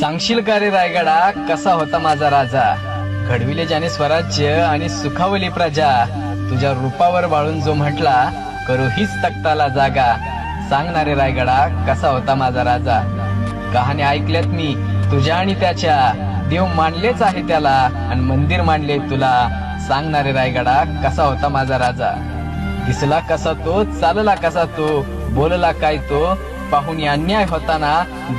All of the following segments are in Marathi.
सांगशील का रे रायगडा? कसा होता माझा राजा? घडविले ज्याने स्वराज्य आणि सुखावली प्रजा. तुझ्या रूपावर बाळून जो म्हटला करू हीच तक्ताला जागा. सांगणारे रायगडा कसा होता माझा राजा? कहाणी ऐकल्यात मी तुझ्या आणि त्याच्या. देव मानलेच आहे त्याला आणि मंदिर मांडले तुला. सांगणारे रायगडा कसा होता माझा राजा? दिसला कसा तो चालला कसा तो बोलला काय तो? पाहून अन्याय होताना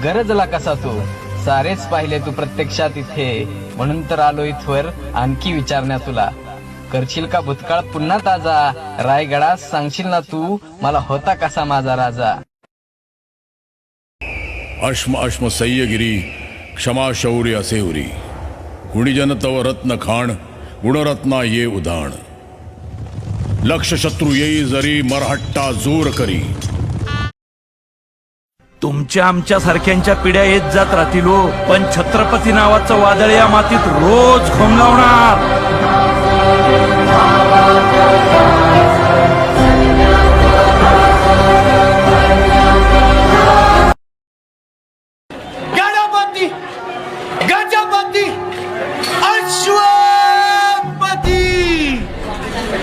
गरजला कसा तू? सारेच पाहिले तू प्रत्यक्षात इथे. म्हणून तर आलो इथवर आणखी विचारण्या तुला. करशील का भूतकाळ? पुन्हा ताजा. रायगडा सांगशील ना तू मला होता कसा माझा राजा? अश्म अश्म सह्यगिरी क्षमा शौर्य असेवरी गुणीजन तव रत्न खाण गुणरत्ना ये उदाण. लक्ष शत्रू येई जरी मरहट्टा जोर करी. तुमच्या आमच्या सारख्यांच्या पिढ्या येत जात राहतील हो. पण छत्रपती नावाचं वादळ या मातीत रोज घोंगावणार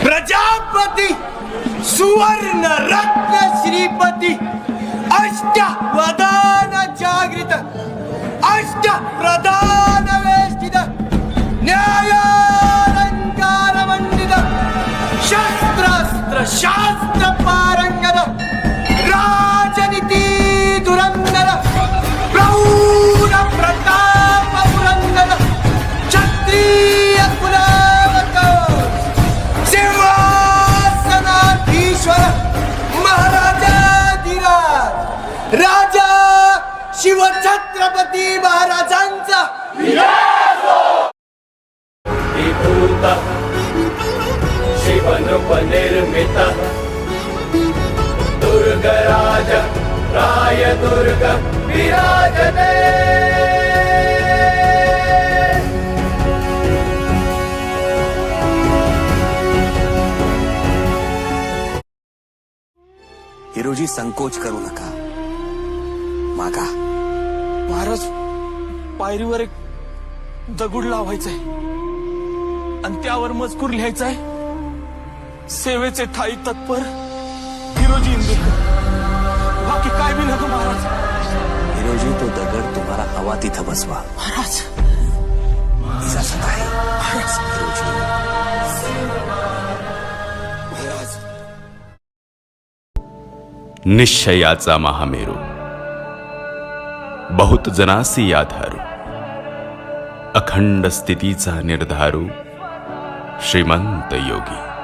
प्रजापती सुवर्ण रत्न श्रीपती शिवछत्रपती महाराजांचा. विभूत शिवनृपनिर्मित दुर्गराज राय दुर्ग विराजते हिरोजी संकोच करू नका. मागा. महाराज पायरीवर एक दगड लावायचाय. आणि त्यावर मजकूर लिहायचाय. सेवेचे ठाई तत्पर हिरोजी इंदुरकर. बाकी काय बी नको महाराज. हिरोजी तो दगड तुम्हाला हवा तिथं बसवा. महाराज. इजाजत आहे. हिरोजी महाराज. निश्चयाचा महामेरू. बहुत जनासी आधारू अखंड स्थितीचा निर्धारू श्रीमंत योगी।